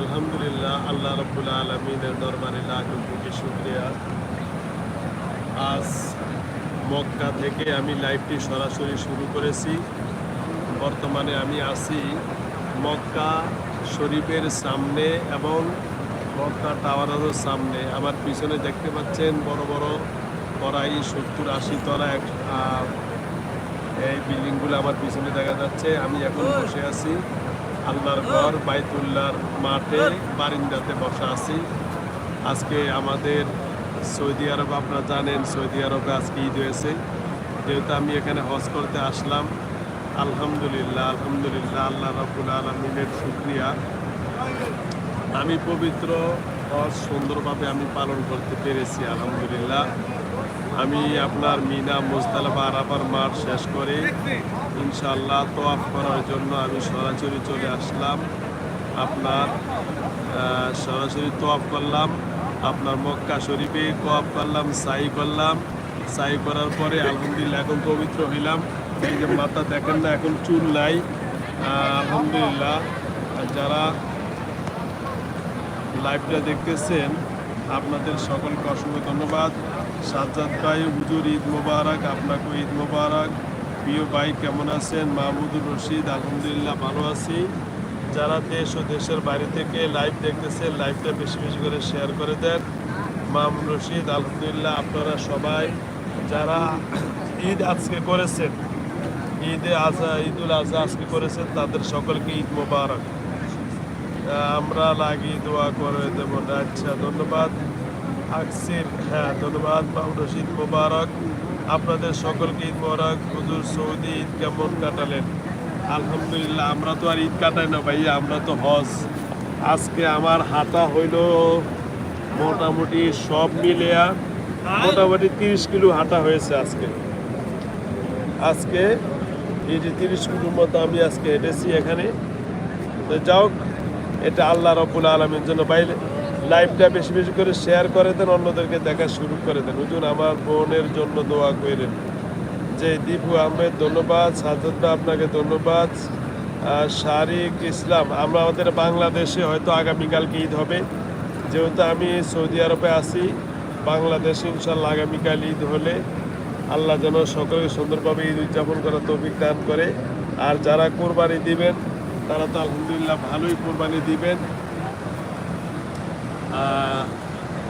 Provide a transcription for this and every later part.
আলহামদুলিল্লাহ, আল্লাহ রব্বুল আলমিনের দরবারে লাখ শুক্রিয়া। আজ মক্কা থেকে আমি লাইভটি সরাসরি শুরু করেছি। বর্তমানে আমি আছি মক্কা শরীফের সামনে এবং মক্কা টাওয়ারেরও সামনে। আমার পিছনে দেখতে পাচ্ছেন বড় বড় কড়াই, সত্তর আশি তলা এক এই বিল্ডিংগুলো আমার পিছনে দেখা যাচ্ছে। আমি এখন বসে আছি। আল্লাহর ঘর, বাইতুল্লাহর মাঠে, বারিন্দাতে বসা আছি। আজকে আমাদের সৌদি আরব, আপনারা জানেন সৌদি আরবে আজকে ঈদ হয়েছে। যেহেতু আমি এখানে হজ করতে আসলাম, আলহামদুলিল্লাহ আলহামদুলিল্লাহ, আল্লাহ রাবুল আলমিনের শুক্রিয়া। আমি পবিত্র হজ সুন্দরভাবে আমি পালন করতে পেরেছি, আলহামদুলিল্লাহ। আমি আপনার মিনা মুস্তালাফা আরাফার মাঠ শেষ করে ইনশাআল্লাহ তোয়াফ করার জন্য আমি সরাসরি চলে আসলাম। আপনার সরাসরি তোয়াফ করলাম, আপনার মক্কা শরীফে তোয়াফ করলাম সাই করলাম। সাই করার পরে আলহামদুলিল্লাহ এখন পবিত্র হইলাম। এই যে মাথা দেখেন না, এখন চুল নাই। আলহামদুলিল্লাহ। যারা লাইভটা দেখতেছেন আপনাদের সকলকে অসংখ্য ধন্যবাদ। সাজ্জাদ ভাই, হুজুর ঈদ মোবারক আপনাকে ঈদ মোবারক। প্রিয় ভাই, কেমন আছেন? মাহমুদুর রশিদ, আলহামদুলিল্লাহ ভালো আছি। যারা দেশ ও দেশের বাইরে থেকে লাইভ দেখতেছেন লাইভটা বেশি বেশি করে শেয়ার করে দেন। মাহমুদ রশিদ, আলহামদুলিল্লাহ আপনারা সবাই, যারা ঈদ আজকে করেছেন, ঈদে আজহা, ঈদুল আজহা আজকে করেছেন, তাদের সকলকে ঈদ মোবারক। আমরা লাগি দোয়া করে দেব আচ্ছা ধন্যবাদ। আকসির হ্যাঁ ধন্যবাদ। মাহমুদ রশিদ মোবারক, আপনাদের সকলকে ঈদ মোবারক। হুজুর সৌদি ঈদ কেমন কাটালেন? আলহামদুলিল্লাহ, আমরা তো আর ঈদ কাটাই না ভাইয়া, আমরা তো হজ। আজকে আমার হাঁটা হইল মোটামুটি সব মিলিয়া মোটামুটি তিরিশ কিলো হাঁটা হয়েছে আজকে। আজকে এই যে তিরিশ কিলোর মতো আমি আজকে হেঁটেছি এখানে। তো যাও এটা আল্লাহ রব্বুল আলমীর জন্য। বাইরে লাইভটা বেশি বেশি করে শেয়ার করে দেন, অন্যদেরকে দেখা শুরু করে দেন। হুজুর, আমার বোনের জন্য দোয়া করেন যে দীপু আহমেদ, ধন্যবাদ। সাজ্জাদ আপনাকে ধন্যবাদ। শারিক ইসলাম, আমরা আমাদের বাংলাদেশে হয়তো আগামীকালকে ঈদ হবে। যেহেতু আমি সৌদি আরবে আছি, বাংলাদেশে ইনশাল্লাহ আগামীকাল ঈদ হলে আল্লাহ যেন সকলকে সুন্দরভাবে ঈদ উদযাপন করার তৌফিক দান করে। আর যারা কোরবানি দিবেন তারা তো আলহামদুলিল্লাহ ভালোই কোরবানি দিবেন।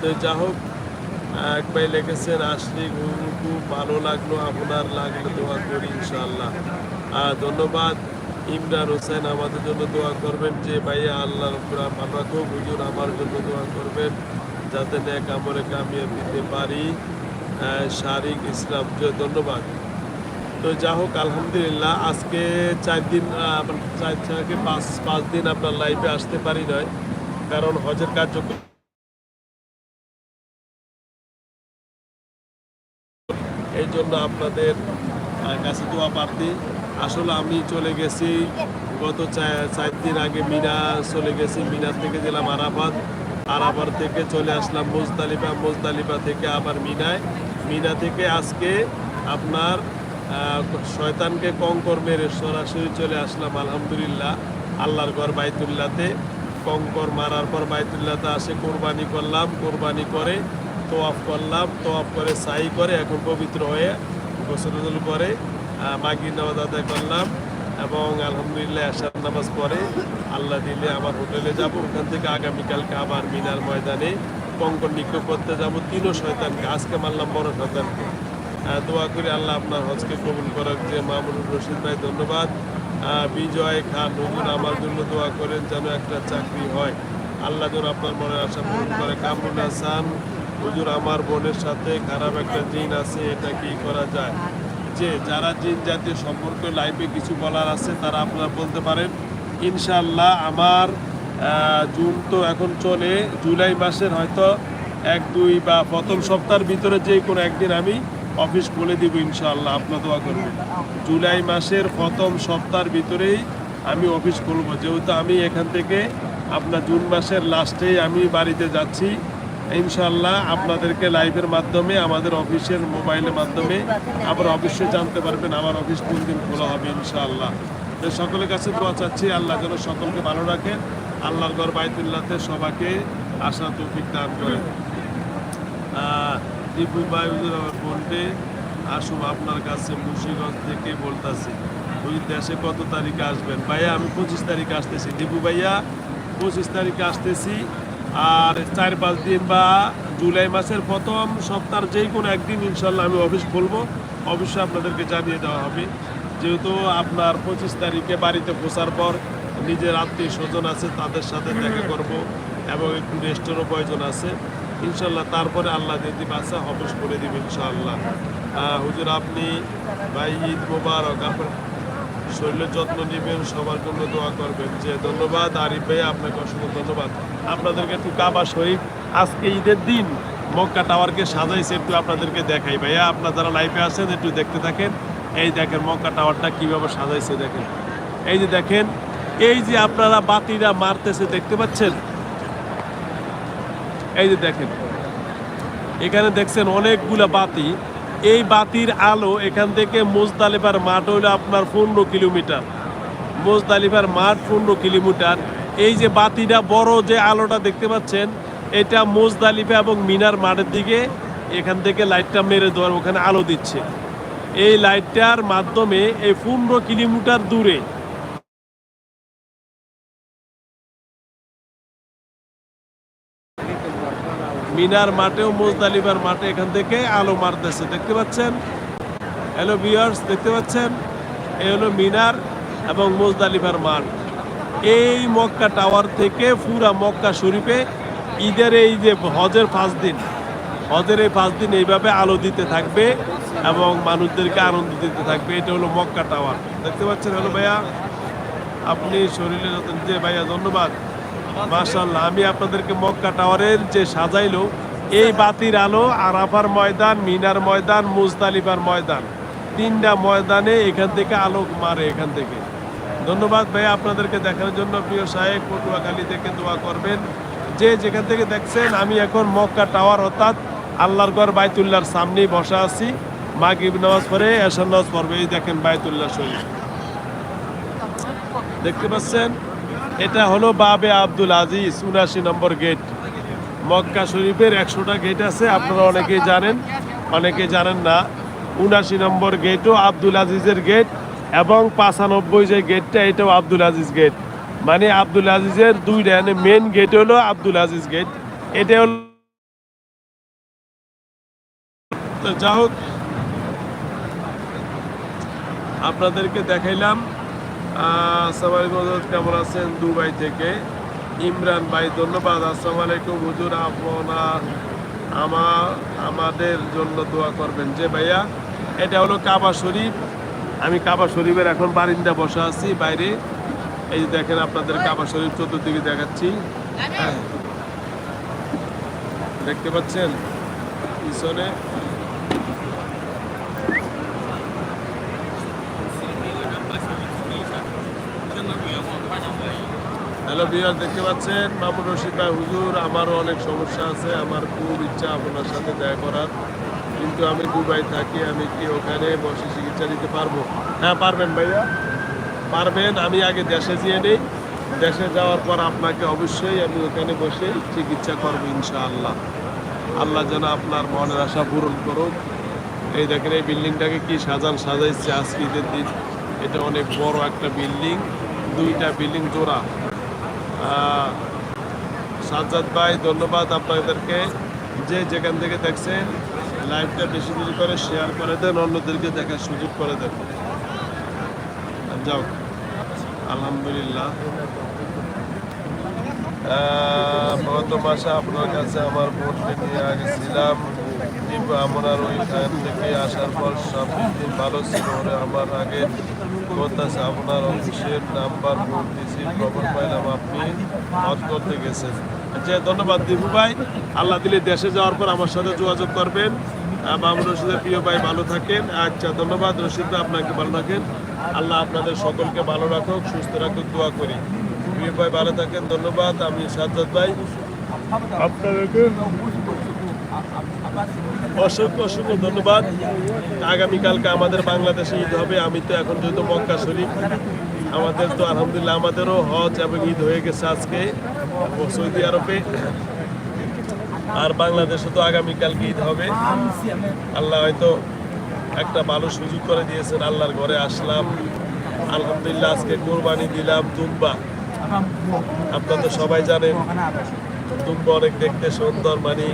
তো যা হোক এক ভাই লিখেছেন আসলে খুব ভালো লাগল আপনার লাগল দোয়া করি ইনশাআল্লাহ। আহ, ধন্যবাদ। ইমরান হোসেন আমাদের জন্য দোয়া করবেন যে ভাইয়া আল্লাহ ভালো রাখো হুজুর আমার জন্য দোয়া করবেন যাতে নেক আমরে কামিয়ে দিতে পারি। শারিক ইসলাম ধন্যবাদ। তো যা হোক, আলহামদুলিল্লাহ। আজকে চার দিন মানে চার থেকে পাঁচ পাঁচ দিন আপনার লাইফে আসতে পারি নয় কারণ হজের কার্যক্রম এই জন্য আপনাদের কাছে দোয়া প্রার্থী। আসলে আমি চলে গেছি গত চার দিন আগে মিনা, চলে গেছি মিনার থেকে গেলাম আরাফাত। আরাফাত থেকে চলে আসলাম মোজদালিফা মোজদালিফা থেকে আবার মিনায়। মিনা থেকে আজকে আপনার শয়তানকে কঙ্কর মেরে সরাসরি চলে আসলাম আলহামদুলিল্লাহ। আল্লাহর ঘর বাইতুল্লাতে। কঙ্কর মারার পর বাইতুল্লাতে আসে কোরবানি করলাম কোরবানি করে তোয়াফ করলাম তোয়াফ করে সাই করে এখন পবিত্র হয়ে গোসল করে আহ, মাগরিব নামাজ আদায় করলাম এবং আলহামদুলিল্লাহ আশার নামাজ পরে আল্লাহ দিলে আমার হোটেলে যাব। ওখান থেকে আগামীকালকে আবার মিনার ময়দানে কঙ্কর নিক্ষেপ করতে যাব। তিনও শয়তানকে আজকে মারলাম বড় শয়তানকে। দোয়া করি আল্লাহ আপনার হজকে কবুল করার যে মামুনুর রশিদ ভাই, ধন্যবাদ। বিজয় খান হুজুর আমার জন্য দোয়া করেন যেন একটা চাকরি হয়। আল্লাহ যেন আপনার মনের আশা পূরণ করে। কামরুল হাসান, হুজুর, আমার বোনের সাথে খারাপ একটা জিন আছে, এটা কি করা যায়? যে যারা জিন জাতীয় সম্পর্কে লাইফে কিছু বলার আছে, তারা আপনারা বলতে পারেন ইনশাল্লাহ আমার জুন তো এখন চলে, জুলাই মাসের হয়তো এক, দুই বা প্রথম সপ্তাহের ভিতরে যে কোনো একদিন আমি অফিস খুলে দিব ইনশাআল্লাহ, আপনার দোয়া করবেন। জুলাই মাসের প্রথম সপ্তাহের ভিতরেই আমি অফিস খুলবো। যেহেতু আমি এখান থেকে আপনার জুন মাসের লাস্টেই আমি বাড়িতে যাচ্ছি ইনশাল্লাহ আপনাদেরকে লাইভের মাধ্যমে, আমাদের অফিসের মোবাইলের মাধ্যমে আবার অবশ্যই জানতে পারবেন আমার অফিস কোন দিন খোলা হবে ইনশাআল্লাহ। তো সকলের কাছে দোয়া চাচ্ছি, আল্লাহ যেন সকলকে ভালো রাখেন আল্লাহর ঘর বাইতুল্লাহতে সবাইকে আশা তৌফিক দান করেন দীপু ভাই আমার বোনটে আসুন আপনার কাছে মুন্সিগঞ্জ থেকে বলতাছি, ওই দেশে কত তারিখে আসবেন? ভাইয়া, আমি পঁচিশ তারিখে আসতেছি। দীপু ভাইয়া, পঁচিশ তারিখে আসতেছি, আর চার পাঁচ দিন বা জুলাই মাসের প্রথম সপ্তাহ যেই কোনো একদিন ইনশাল্লাহ আমি অফিস খুলবো। অবশ্যই আপনাদেরকে জানিয়ে দেওয়া হবে। যেহেতু আপনার পঁচিশ তারিখে বাড়িতে পৌঁছার পর নিজের আত্মীয় স্বজন আছে, তাদের সাথে দেখা করব। এবং একটু রেস্টেরও প্রয়োজন আছে। ইনশাল্লাহ তারপরে আল্লাহ যদি বাসা অফিস করে দিবে ইনশাআল্লাহ। হুজুর আপনি ভাই ঈদ মোবারক, আপনার শরীরের যত্ন নেবেন, সবার জন্য দোয়া করবেন। যে ধন্যবাদ, আরিফ ভাই, আপনাকে অসংখ্য ধন্যবাদ। আপনাদেরকে একটু কাবা শরীফ, আজকে ঈদের দিন মক্কা টাওয়ারকে সাজাইছে, একটু আপনাদেরকে দেখাই। ভাইয়া, আপনারা যারা লাইফে আছেন, একটু দেখতে থাকেন। এই দেখেন মক্কা টাওয়ারটা কীভাবে সাজাইছে দেখেন। এই যে দেখেন, এই যে আপনারা বাতিরা মারতেছে, দেখতে পাচ্ছেন? এই যে দেখেন, এখানে দেখছেন অনেকগুলা বাতি। এই বাতির আলো এখান থেকে মোজদালিফার মাঠ হইল আপনার পনেরো কিলোমিটার। মোজদালিফার মাঠ পনেরো কিলোমিটার। এই যে বাতিটা বড় যে আলোটা দেখতে পাচ্ছেন, এটা মোজদালিফা এবং মিনার মাঠের দিকে এখান থেকে লাইটটা মেরে দেওয়ার ওখানে আলো দিচ্ছে। এই লাইটটার মাধ্যমে এই পনেরো কিলোমিটার দূরে মিনার মাঠেও মোজদালিবার মাঠে এখান থেকে আলো মারতেছে, দেখতে পাচ্ছেন? হ্যালো ভিউয়ার্স দেখতে পাচ্ছেন? এই হলো মিনার এবং মোজদালিফার মাঠ। এই মক্কা টাওয়ার থেকে পুরা মক্কা শরীফে ঈদের এই যে হজের পাঁচ দিন, হজের এই পাঁচ দিন এইভাবে আলো দিতে থাকবে এবং মানুষদেরকে আনন্দ দিতে থাকবে। এটা হলো মক্কা টাওয়ার। দেখতে পাচ্ছেন হলো ভাইয়া? আপনি শরীরে যে ভাইয়া, ধন্যবাদ। মাশাল্লাহ আমি আপনাদেরকে মক্কা টাওয়ারের যে সাজাইলো, এই বাতির আলো আরাফার ময়দান, মিনার ময়দান মুজদালিফার ময়দান, তিনটা ময়দানে এখান থেকে আলো মারে এখান থেকে। ধন্যবাদ ভাই আপনাদেরকে দেখার জন্য, প্রিয় সাহেব পটুয়াখালী থেকে দোয়া করবেন। যে যেখান থেকে দেখছেন, আমি এখন মক্কা টাওয়ার অর্থাৎ আল্লাহর ঘর বাইতুল্লাহর সামনেই বসা আছি। মাগিব নামাজ পড়ে এসার নামাজ পড়বে, এই দেখেন বাইতুল্লাহ শরীফ। দেখতে পাচ্ছেন? এটা হলো বাবে আব্দুল আজিজ, উনাশি নম্বর গেট। মক্কা শরীফের একশোটা গেট আছে, আপনারা অনেকেই জানেন অনেকে জানেন না। উনাশি নম্বর গেটও আব্দুল আজিজের গেট এবং পাঁচানব্বই যে গেটটা, এটাও আব্দুল আজিজ গেট। মানে আব্দুল আজিজের দুইটা মানে মেন গেট হলো আব্দুল আজিজ গেট। এটা হলো যা হোক, আপনাদেরকে দেখাইলাম। আলাইকুম হজরত, কেমন আছেন? দুবাই থেকে। ইমরান ভাই, ধন্যবাদ। আসসালামু আলাইকুম। হুজুর, আপনার, আমার, আমাদের জন্য দোয়া করবেন। যে ভাইয়া, এটা হলো কাবা শরীফ। আমি কাবা শরীফের এখন বারিন্দা বসে আছি, বাইরে। এই যে দেখেন, আপনাদের কাবা শরীফ চতুর্দিকে দেখাচ্ছি। দেখতে পাচ্ছেন? পিছনে হ্যালো বিয়ার দেখতে পাচ্ছেন? মামুন রশিদ ভাই, হুজুর, আমারও অনেক সমস্যা আছে। আমার খুব ইচ্ছা আপনার সাথে দেখা করার। কিন্তু আমি দুবাই থাকি, আমি কি ওখানে বসে চিকিৎসা দিতে পারব? হ্যাঁ পারবেন ভাইয়া। পারবেন, আমি আগে দেশে যেয়ে নেই। দেশে যাওয়ার পর আপনাকে অবশ্যই আমি ওখানে বসে চিকিৎসা করব ইনশাআল্লাহ। আল্লাহ যেন আপনার মনের আশা পূরণ করুক। এই দেখেন, এই বিল্ডিংটাকে কি সাজান সাজাইছে আজকে ঈদের দিন। এটা অনেক বড় একটা বিল্ডিং। দুইটা বিল্ডিং জোড়া। সাজ্জাদ ভাই, ধন্যবাদ আপনাদেরকে। যে যেখান থেকে দেখছেন, লাইভটা বেশি বেশি করে শেয়ার করে দেন, অন্যদেরকে দেখার সুযোগ করে দেন। যাও। আলহামদুলিল্লাহ। গত মাসে আপনার কাছে, আমার বোনকে নিয়ে গেছিলাম কিন্তু আমার ওইখান থেকে আসার পর সব দিন ভালো ছিল আমার আগে বলতেছে আপনার অফিসের নাম্বার ফোন দিয়েছি খবর পাইলাম আপনি হজ করতে গেছেন। আচ্ছা ধন্যবাদ দিবু ভাই। আল্লাহ দিলে দেশে যাওয়ার পর আমার সাথে যোগাযোগ করবেন। মামুন রশিদের প্রিয় ভাই ভালো থাকেন। আচ্ছা ধন্যবাদ। রশিদ ভাই আপনাকে ভালো থাকেন আল্লাহ আপনাদের সকলকে ভালো রাখুক, সুস্থ রাখুক, দোয়া করি। প্রিয় ভাই ভালো থাকেন, ধন্যবাদ। আমি সাজ্জাদ ভাই। আপনাদেরকে অসংখ্য অসংখ্য ধন্যবাদ। আগামীকালকে আমাদের বাংলাদেশে ঈদ হবে। আমি তো এখন যেহেতু মক্কা শরীফ, আমাদের তো আলহামদুলিল্লাহ আমাদেরও হজ এবং ঈদ হয়ে গেছে আজকে সৌদি আরবে। আর বাংলাদেশে তো আগামীকালকে ঈদ হবে। আল্লাহ হয়তো একটা ভালো সুযোগ করে দিয়েছেন আল্লাহর ঘরে আসলাম। আলহামদুলিল্লাহ আজকে কোরবানি দিলাম দুম্বা। আপনারা তো সবাই জানেন, দুম্বা অনেক দেখতে সুন্দর মানে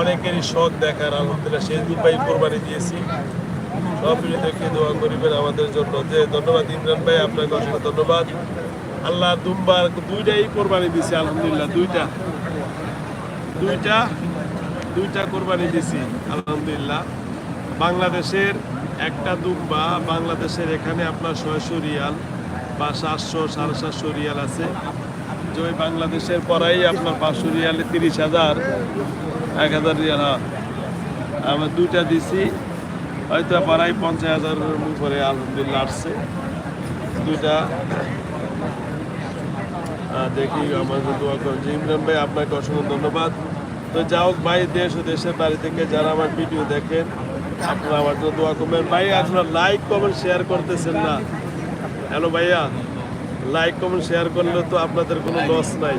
অনেকেরই শখ দেখার, আলহামদুলিল্লাহ সেই দুম্বাই কোরবানি দিয়েছি। সব দোয়া করিবেন আমাদের জন্য। যে ধন্যবাদ, ইমরান ভাই, আপনাকে অসংখ্য ধন্যবাদ। আল্লাহ দুম্বার দুইটাই কোরবানি দিয়েছি আলহামদুলিল্লাহ, দুইটা। দুইটা দুইটা কোরবানি দিছি, আলহামদুলিল্লাহ। বাংলাদেশের একটা দুম্বা, বাংলাদেশের এখানে আপনার ছয়শো রিয়াল বা সাতশো, সাড়ে সাতশো রিয়াল আছে। যে বাংলাদেশের পরাই আপনার পাঁচশো রিয়ালে তিরিশ হাজার। এক হাজার রিয়াল আমরা দুইটা দিছি, হয়তো প্রায় পঞ্চাশ হাজারের উপরে আলহামদুলিল্লাহ আসছে। দুইটা। দেখি আমাদের দোয়া যে ইমরান ভাই, আপনাকে অসংখ্য ধন্যবাদ। তো যা হোক, ভাই, দেশ ও দেশের বাড়ি থেকে যারা আমার ভিডিও দেখেন, আপনারা আমার জন্য দোয়া করবেন। ভাই, আপনারা লাইক, কমেন্ট, শেয়ার করতেছেন না। হ্যালো, ভাইয়া, লাইক, কমেন্ট, শেয়ার করলে তো আপনাদের কোনো লস নাই।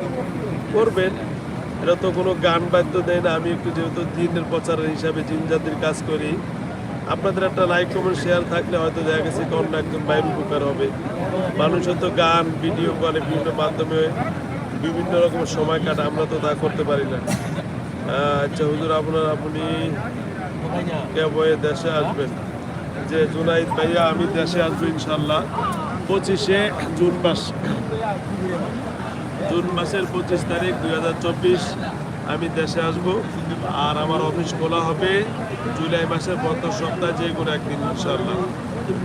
করবেন। এটা তো কোনো গান বাদ্য দেয় না। আমি একটু যেহেতু দিনের প্রচারের হিসাবে জিন জাতির কাজ করি, আপনাদের একটা লাইক কমেন্ট শেয়ার থাকলে হয়তো দেখা গেছে কোন একজন বাইরের উপকার হবে। মানুষ হয়তো গান ভিডিও কলে বিভিন্ন মাধ্যমে, বিভিন্ন রকমের সময় কাটা। আমরা তো তা করতে পারি না। আচ্ছা হুজুর, আপনার আপনি বয়ে দেশে আসবেন? যে জুনাইদ ভাইয়া, আমি দেশে আসব ইনশাল্লাহ। পঁচিশে জুন মাস। জুন মাসের পঁচিশ তারিখ দুই হাজার চব্বিশ। আমি দেশে আসব আর আমার অফিস খোলা হবে জুলাই মাসের প্রথম সপ্তাহে যে কোনো একদিন ইনশাল্লাহ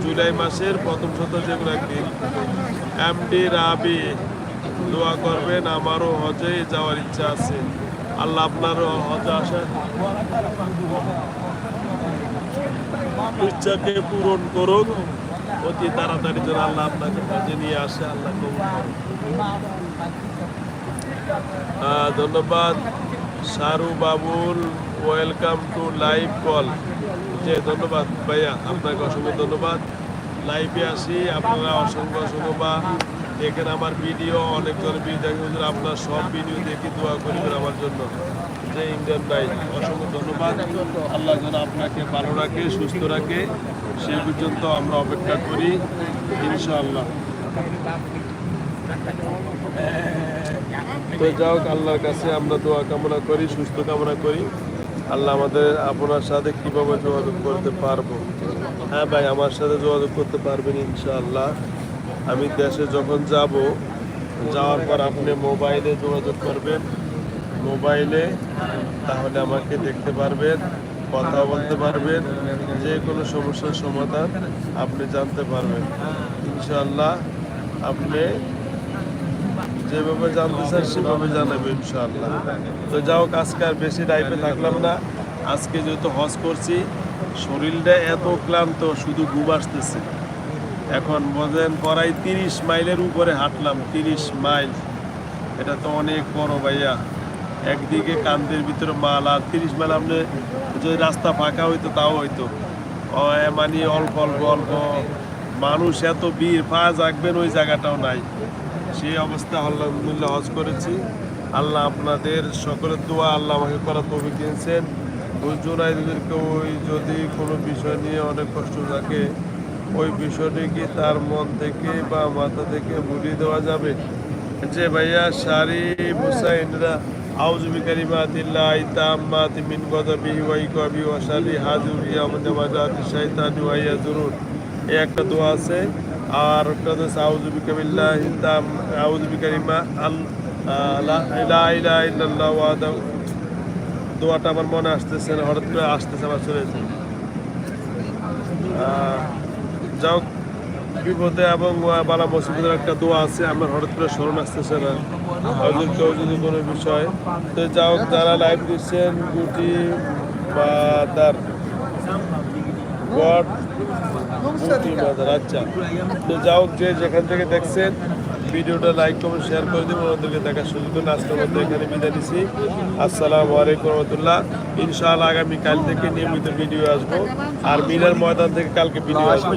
জুলাই মাসের প্রথম সপ্তাহ যে কোনো একদিন। এমডি রাবি, দোয়া করবেন আমারও হজে যাওয়ার ইচ্ছা আছে। আল্লাহ আপনারও হজে আসেন। ইচ্ছাকে পূরণ করুন অতি তাড়াতাড়ি যেন আল্লাহ আপনাকে হজে নিয়ে আসে, আল্লাহ ধন্যবাদ। Saroo Babul welcome to live call যে, ধন্যবাদ ভাইয়া, আপনাকে অসংখ্য ধন্যবাদ। লাইভে আসি, আপনারা অসংখ্য অসংখ্য। বা দেখেন আমার ভিডিও, অনেকজন ভিডিও দেখেন আপনার সব ভিডিও দেখে দোয়া করবেন আমার জন্য। যে ইন্ডিয়ান ভাই, অসংখ্য ধন্যবাদ। আল্লাহ যেন আপনাকে ভালো রাখে, সুস্থ রাখে। সে পর্যন্ত আমরা অপেক্ষা করি, ইনশাআল্লাহ। তো যাও আল্লাহর কাছে আমরা দোয়া কামনা করি, সুস্থ কামনা করি। আল্লাহ আমাদের আপনার সাথে কীভাবে যোগাযোগ করতে পারব? হ্যাঁ ভাই, আমার সাথে যোগাযোগ করতে পারবেন ইনশাআল্লাহ। আমি দেশে যখন যাব, যাওয়ার পর আপনি মোবাইলে যোগাযোগ করবেন। মোবাইলে তাহলে আমাকে দেখতে পারবেন, কথা বলতে পারবেন, যে কোনো সমস্যার সমাধান আপনি জানতে পারবেন। ইনশাআল্লাহ আপনি যেভাবে জানতে চান সেভাবে জানাবে ইনশাআল্লাহ। তো যাও আজকে আর বেশি লাইফে থাকলাম না। আজকে যেহেতু হজ করছি, শরীরটা এত ক্লান্ত, শুধু ঘুম আসতেছে। এখন বোঝেন পরাই তিরিশ মাইলের উপরে হাঁটলাম, তিরিশ মাইল। এটা তো অনেক বড় ভাইয়া। একদিকে কান্দের ভিতরে মাল, আর তিরিশ মাইল আপনি যদি রাস্তা ফাঁকা হইতো, তাও হইতো। মানে অল্প অল্প অল্প। মানুষ এত ভিড় পা জাগবেন ওই জায়গাটাও নাই। সেই অবস্থা আল্লাহ আলহামদুলিল্লাহ হজ করেছি। আল্লাহ আপনাদের সকলের দোয়া আল্লাহ আমাকে করা তৌফিক দিয়েছেন। ওই জোনাইদেরকে ওই যদি কোনো বিষয় নিয়ে অনেক কষ্ট থাকে, ওই বিষয়টি কি তার মন থেকে বা মাথা থেকে ভুলিয়ে দেওয়া যাবে? যে ভাইয়া শারি হুসাইনরা আউযু বিকালিমাতিল্লাহ তাম্মাতি মিন গযাবিহি ওয়া ইকাবি ওয়া শারি হাজুরিয়া মিন মাজাতি শাইতানি ওয়া ইয়াজুরুন। এই একটা দোয়া আছে। আর একটা হচ্ছে আউযু বিকাবিল্লাহ তাম আউযু বিকালিমা আল আহ, লা ইলাহা ইল্লাল্লাহ দোয়াটা আমার মনে আসতেছে না হঠাৎ করে আসতেছে আমার চলে আহ, যাও বিপদে এবং বালা মুসিবতের একটা দোয়া আছে আমার হঠাৎ করে স্মরণ আসতেছে না। হয়তো কেউ যদি কোনো বিষয় তো যাও যারা লাইভ দিচ্ছেন গুটি বা তার গড তো যাও যে যেখান থেকে দেখছেন, ভিডিওটা লাইক কমেন্ট শেয়ার করে দেবো ওদেরকে দেখার সুযোগ করে আজকের মধ্যে এখানে বিদায় নিছি। আসসালামু আলাইকুম রহমতুল্লাহ। ইনশাআল্লাহ আগামী কাল থেকে নিয়মিত ভিডিও আসব। আর মিনার ময়দান থেকে কালকে ভিডিও আসব।